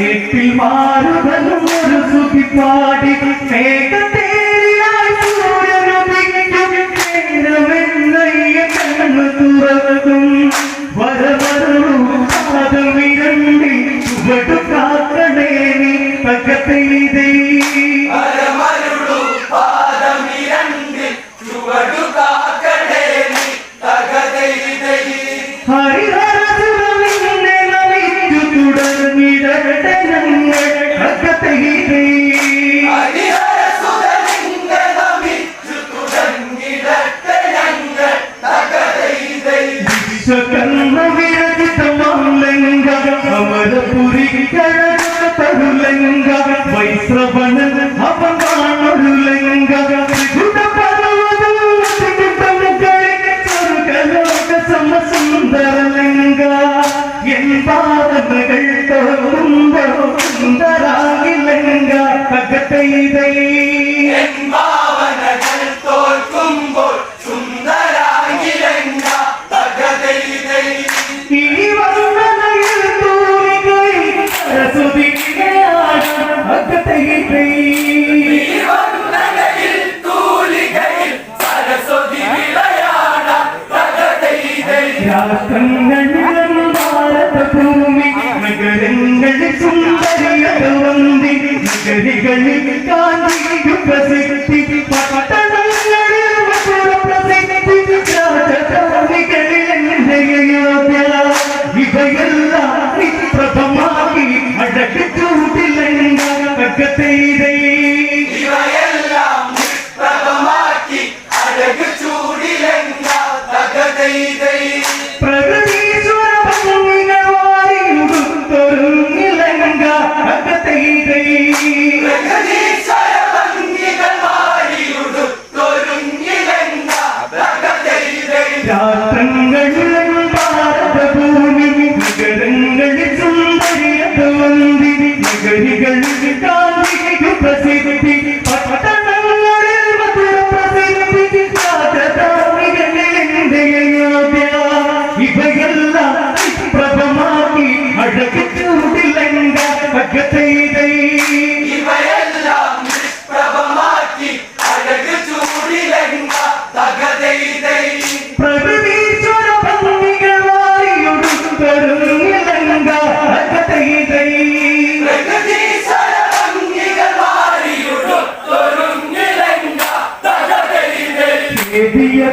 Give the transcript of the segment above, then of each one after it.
വീട്ടിൽ മാറുതലും ഒരു സുഖിപ്പാടി മേഘത്തേലിലായി സൂര്യനുദിക്കും നേരമെന്നയ്യ കണ്ണു തുറക്കും. വരവരും പാദമിരണ്ടി ചുവടു കാക്കണേ നീ പകത്തെയ്തേ ചുവടു അഴകത്തില്ലെങ്കിൽ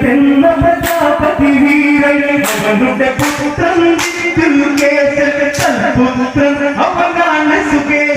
എന്ന പ്രജാപതി വീരനെ പുത്രൻ കേസൽ പുത്രൻ അവനാണ് സുഖേ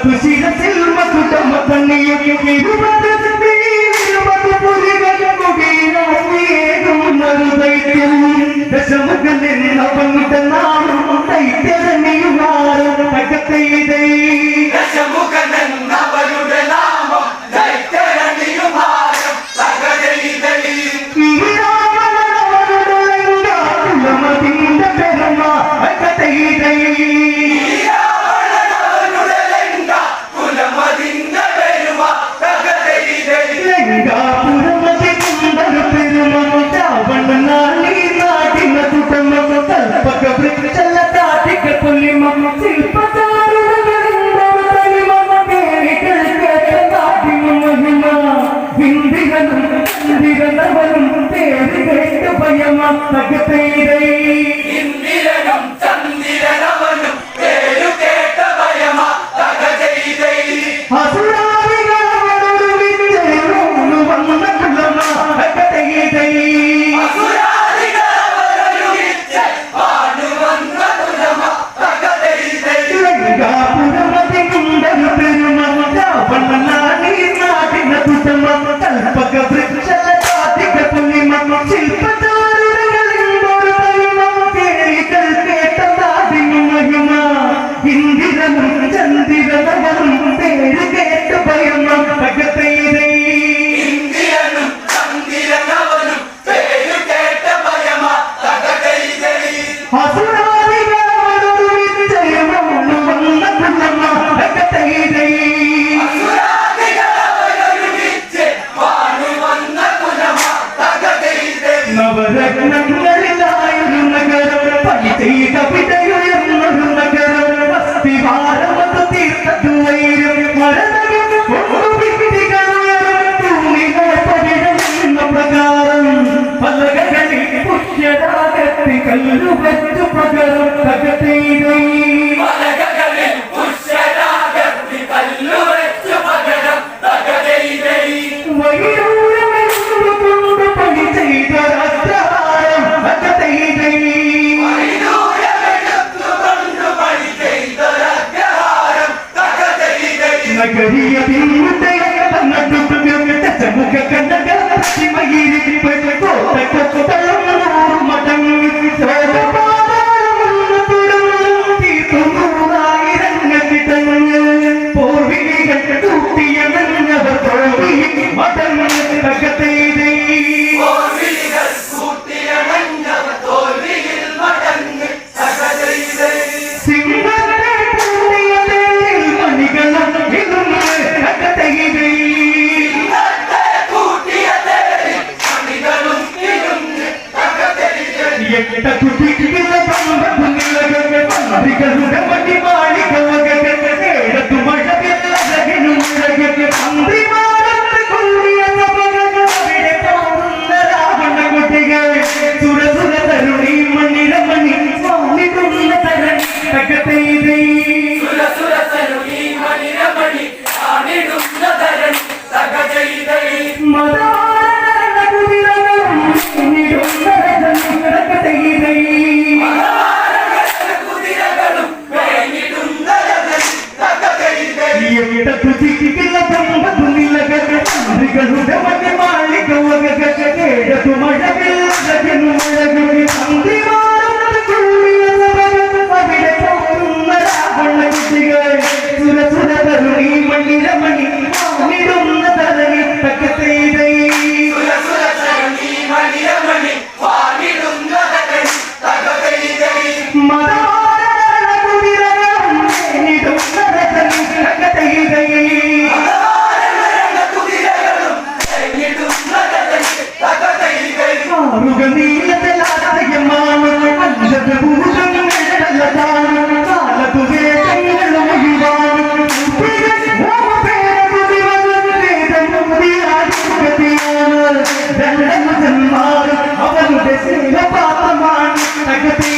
appreciate நகத்தை نكرية वेळ तुझी किती लपन तुम्ही लगत हरिगणुड मध्ये मालिक वगत तू माझ्या رحمة الله أول بسيرة عطمان أكتب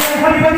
Amém.